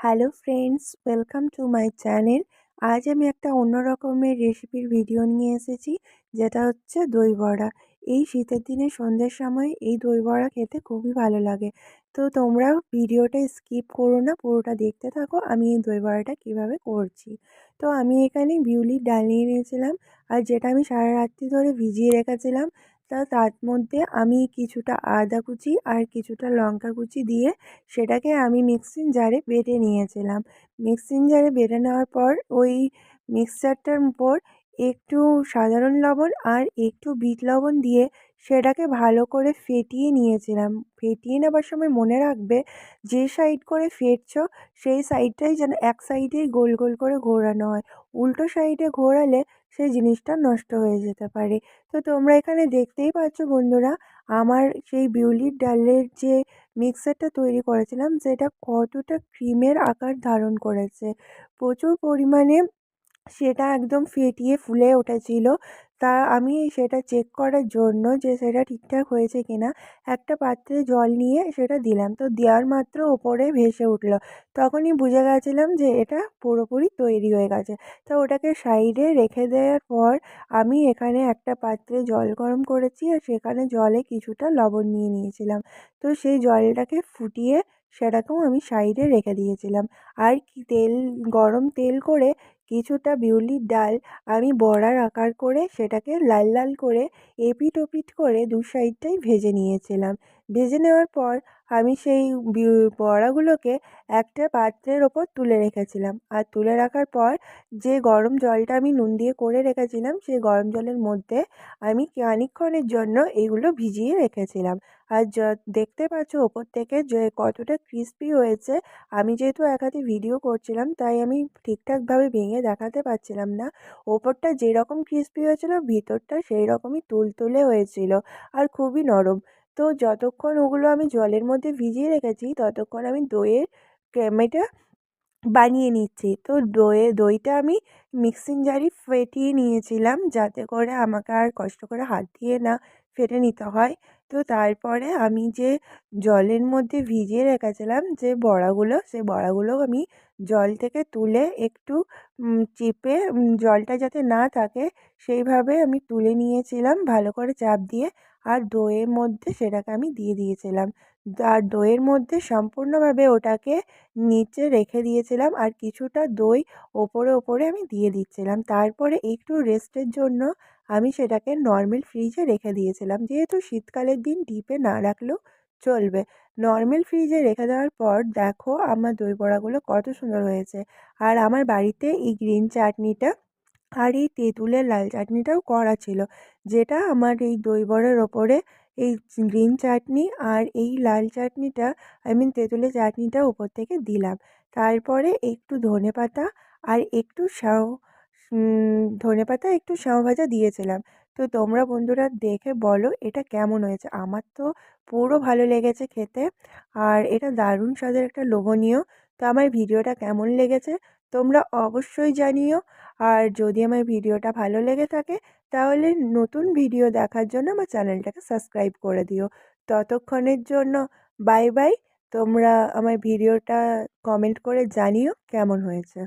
Hello friends welcome to my channel আজ আমি একটা অন্য রকমের রেসিপির ভিডিও নিয়ে এসেছি, যেটা হচ্ছে দই বড়া। এই শীতের দিনে সন্ধ্যের সময় এই দই বড়া খেতে খুবই ভালো লাগে। তো তোমরা ভিডিওটা স্কিপ করো না, পুরোটা দেখতে থাকো, আমি এই দই বড়াটা কীভাবে করছি। তো আমি এখানে বিউলির ডাল নিয়ে নিয়েছিলাম, আর যেটা আমি সারা রাত্রি ধরে ভিজিয়ে রেখেছিলাম তা তার মধ্যে আমি কিছুটা আদা কুচি আর কিছুটা লঙ্কা কুচি দিয়ে সেটাকে আমি মিক্সিং জারে বেটে নিয়েছিলাম। মিক্সিং জারে বেটে নেওয়ার পর ওই মিক্সচারটার উপর একটু সাধারণ লবণ আর একটু বিট লবণ দিয়ে সেটাকে ভালো করে ফেটিয়ে নিয়েছিলাম। ফেটিয়ে নেবার সময় মনে রাখবে, যে সাইড করে ফেটছ, সেই সাইডটাই যেন এক সাইডেই গোল গোল করে ঘোরানো হয়। উল্টো সাইডে ঘোরালে সেই জিনিসটা নষ্ট হয়ে যেতে পারে। তো তোমরা এখানে দেখতেই পাচ্ছ বন্ধুরা, আমার সেই বিউলির ডালের যে মিক্সারটা তৈরি করেছিলাম, সেটা কতটা ক্রিমের আকার ধারণ করেছে। প্রচুর পরিমাণে সেটা একদম ফেটিয়ে ফুলে উঠেছিল। তা আমি সেটা চেক করার জন্য যে সেটা ঠিকঠাক হয়েছে কি না একটা পাত্রে জল নিয়ে সেটা দিলাম। তো দেওয়ার মাত্র ওপরে ভেসে উঠল। তখনই বুঝে গেছিলাম যে এটা পুরোপুরি তৈরি হয়ে গেছে। তো ওটাকে সাইডে রেখে দেওয়ার পর আমি এখানে একটা পাত্রে জল গরম করেছি আর সেখানে জলে কিছুটা লবণ নিয়ে নিয়েছিলাম। তো সেই জলটাকে ফুটিয়ে সেটাকেও আমি সাইডে রেখে দিয়েছিলাম। আর কি তেল, গরম তেল করে কিছুটা বিউলির ডাল আমি বড়ার আকার করে সেটাকে লাল লাল করে এপিট ওপিট করে দু সাইডটাই ভেজে নিয়েছিলাম। ভেজে নেওয়ার পর আমি সেই বড়াগুলোকে একটা পাত্রের ওপর তুলে রেখেছিলাম। আর তুলে রাখার পর যে গরম জলটা আমি নুন দিয়ে করে রেখেছিলাম, সেই গরম জলের মধ্যে আমি খানিকক্ষণের জন্য এগুলো ভিজিয়ে রেখেছিলাম। আর দেখতে পাচ্ছ ওপর থেকে যে কতটা ক্রিস্পি হয়েছে, আমি যেহেতু এক হাতে ভিডিও করছিলাম, তাই আমি ঠিকঠাকভাবে ভেঙে দেখাতে পারছিলাম না। ওপরটা যেরকম ক্রিস্পি হয়েছিল, ভিতরটা সেই রকমই তুলতুলে হয়েছিল। আর খুবই নরম। তো যতক্ষণ ওগুলো আমি জলের মধ্যে ভিজিয়ে রেখেছি, ততক্ষণ আমি দইয়ের ক্যামেটা বানিয়ে নিচ্ছি। তো দইয়ে, দইটা আমি মিক্সিং জারি ফেটিয়ে নিয়েছিলাম, যাতে করে আমাকে আর কষ্ট করে হাত দিয়ে না ফেটে নিতে হয়। তো তারপরে আমি যে জলের মধ্যে ভিজিয়ে রেখেছিলাম যে বড়াগুলো, সে বড়াগুলো আমি জল থেকে তুলে একটু চেপে জলটা যাতে না থাকে সেইভাবে আমি তুলে নিয়েছিলাম ভালো করে চাপ দিয়ে আর দইয়ের মধ্যে সেটাকে আমি দিয়ে দিয়েছিলাম। আর দইয়ের মধ্যে সম্পূর্ণভাবে ওটাকে নিচে রেখে দিয়েছিলাম আর কিছুটা দই ওপরে ওপরে আমি দিয়ে দিচ্ছিলাম। তারপরে একটু রেস্টের জন্য আমি সেটাকে নর্মাল ফ্রিজে রেখে দিয়েছিলাম। যেহেতু শীতকালের দিন ডিপে না রাখলেও চলবে। নর্মাল ফ্রিজে রেখে দেওয়ার পর দেখো আমার দই বড়াগুলো কত সুন্দর হয়েছে। আর আমার বাড়িতে এই গ্রিন চাটনিটা আর এই তেঁতুলের লাল চাটনিটাও করা ছিল। যেটা আমার এই দই বড়ার ওপরে এই গ্রিন চাটনি আর এই লাল চাটনিটা আই মিন তেঁতুলের চাটনিটা ওপর থেকে দিলাম। তারপরে একটু ধনে পাতা আর একটু সাও ধনে পাতা একটু সাও ভাজা দিয়েছিলাম। তো তোমরা বন্ধুরা দেখে বলো এটা কেমন হয়েছে? আমার তো পুরো ভালো লেগেছে খেতে আর এটা দারুণ স্বাদের একটা লোভনীয়। তো আমার ভিডিওটা কেমন লেগেছে তোমরা অবশ্যই জানিও। আর যদি আমার ভিডিওটা ভালো লেগে থাকে তাহলে নতুন ভিডিও দেখার জন্য আমার চ্যানেলটাকে সাবস্ক্রাইব করে দিও। ততক্ষণের জন্য বাই বাই। তোমরা আমার ভিডিওটা কমেন্ট করে জানিও কেমন হয়েছে।